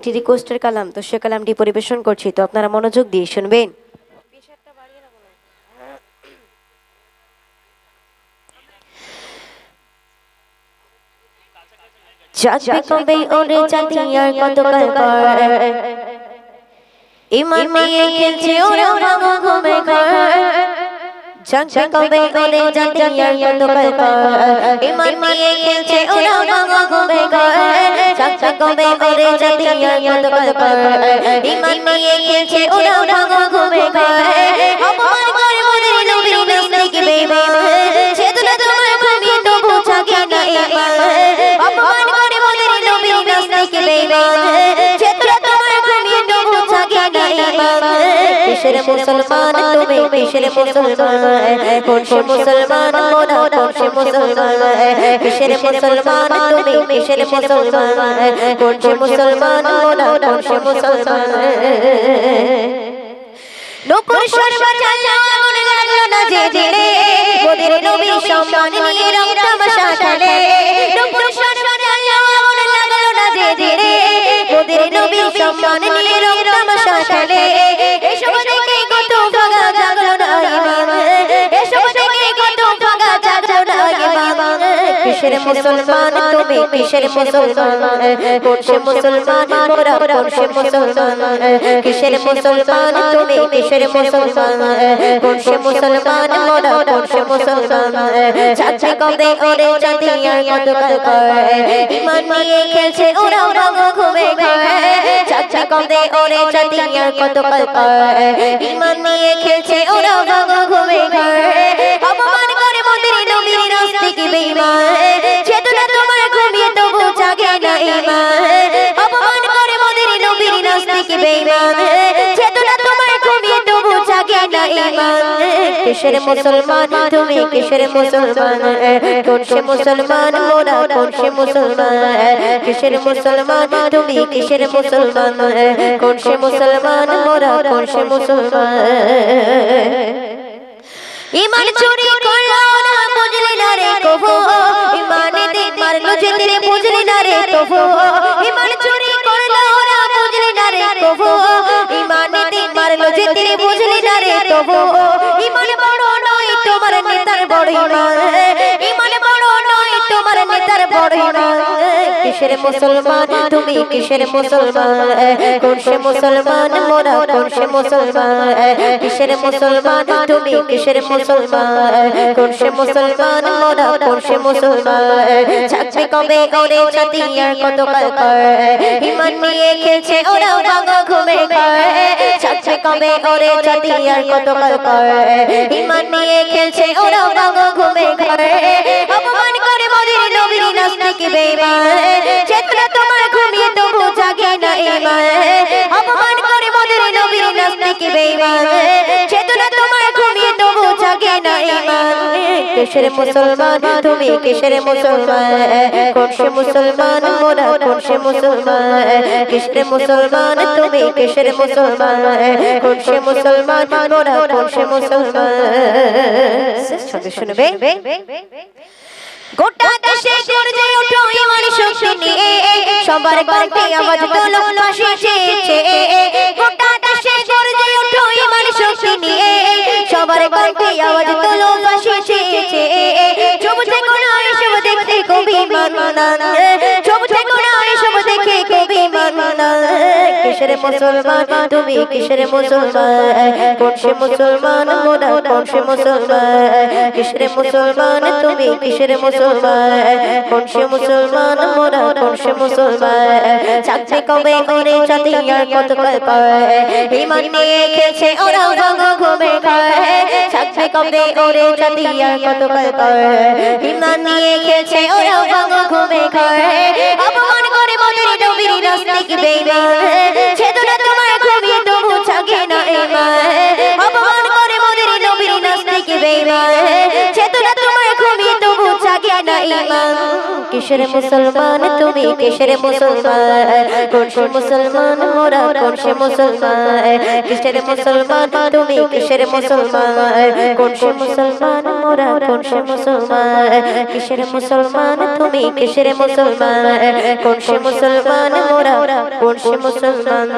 একটি রিকোয়েস্টের কালাম তো সে কালামটি পরিবেশন করছি তো আপনারা মনোযোগ দিয়ে শুনবেন। চাচা কবে ওরে জাতি কত কাল ইমান নিয়ে খেলছে ওরা ভাঙো ঘুমে ঘর। চাচা কবে ওরে জাতি কত কাল ইমান নিয়ে খেলছে ওরা ভাঙো ঘুমে ঘর। চাচা কবে ওরে জাতি আর কত কাল ইমান নিয়ে কিসের মুসলমান তুমি কিসের মুসলমান কোন সে মুসলমান মোরা কোন সে মুসলমান কিসের মুসলমান তুমি কিসের মুসলমান কোন সে মুসলমান মোরা কোন সে মুসলমান নকুল সর্বচালা মনে লাগল না যে জেনে মোদের নবীর সম্মান নিয়ে রং তামাশা খেলে। নকুল সর্বচালা মনে লাগল না যে জেনে মোদের নবীর সম্মান নিয়ে রং তামাশা খেলে। কিসের মুসলমান তুমি? কিসের মুসলমান? কোন সে মুসলমান মোরা? কোন সে মুসলমান? কিসের মুসলমান তুমি? কিসের মুসলমান? কোন সে মুসলমান মোরা? কোন সে মুসলমান? চাচি কবে ওরে আর কত কয়? ইমান নিয়ে খেলছে ওরা ভাঙো ঘুমে চাচি কবে ওরে আর কত কয়? ইমান নিয়ে খেলছে ওরা ভাঙো ঘুমে খায় ইমান কিসের মুসলমান? তুমি কিসের মুসলমান? কোন সে মুসলমান মোরা, কোন সে মুসলমান? কিসের মুসলমান? তুমি কিসের মুসলমান? কোন সে মুসলমান মোরা, কোন সে মুসলমান? ইমান চুরি করল না, বুঝলি না রে কবু। ইমানে দে মারলো যে তেরে বুঝলি না রে তবু ইমান চুরি করল না, বুঝলি না রে কবু। রে ইমান বড় নয় তোমার নেতার বড় ইমান। ইমান বড় নয় তোমার নেতার বড় ইমান। কিসের মুসলমান? তুমি কিসের মুসলমান? কোন সে মুসলমান? মোরা কোন সে মুসলমান? কিসের মুসলমান? তুমি কিসের মুসলমান? কোন সে মুসলমান? মোরা কোন সে মুসলমান? চাকরি কবে করে জাতি আর কত কাল কর ইমান নিয়ে খেলছে ওরা ভাঙা ঘুমে চাকরি কবে ওরে জাতি আর কত কাল করে? ইমান নিয়ে খেলছে ওরা বাগ ঘুমে ঘরে। অপমান করে মোদের নবীর নাস্তিক বেঈমান চেতনা তোমার ঘুমিয়ে তবু জাগে না ইমান। অপমান করে মোদের নবীর নাস্তিক বেঈমান কিসের মুসলমান? তুমি কিসের মুসলমান? কোন মুসলমান? মোরা কোন মুসলমান? কিসের মুসলমান? তুমি কিসের মুসলমান? কোন মুসলমান? মোরা কোন মুসলমান? শুনবে? গোটা দেশে গর্জে ওঠো ইমান শক্তি নিয়ে। সবার কণ্ঠে আওয়াজ তোলো পাশে গোটা দেশে গর্জে ওঠো ইমান শক্তি নিয়ে। সবার কণ্ঠে আওয়াজ তোলো পাশে na na কিসের মুসলমান? তুমি কিসের মুসলমান? কোন সে মুসলমান? মোরা কোন সে মুসলমান? কিসের মুসলমান? তুমি কিসের মুসলমান? কোন সে মুসলমান? মোরা কোন সে মুসলমান? চাকরি কবে করে জাতি আর কত কয় ইমান নিয়ে খেলছে ওরা ভাঙ, ঘুমে খায়। চাকরি কবে করে জাতি আর কত কয় ইমান নিয়ে খেলছে ওরা ভাঙ, ঘুমে খায়। অপমান নবীর নাস্তিক বেঈমান কিসের মুসলমান? তুমি কিসের মুসলমান? মুসলমান? মোরা কোন সে মুসলমান? কিসের মুসলমান? তুমি কিসের মুসলমান? কোন সে মুসলমান? মোরা কোন সে মুসলমান? কিসের মুসলমান? তুমি কিসের মুসলমান? কোন সে মুসলমান? মোরা কোন সে মুসলমান?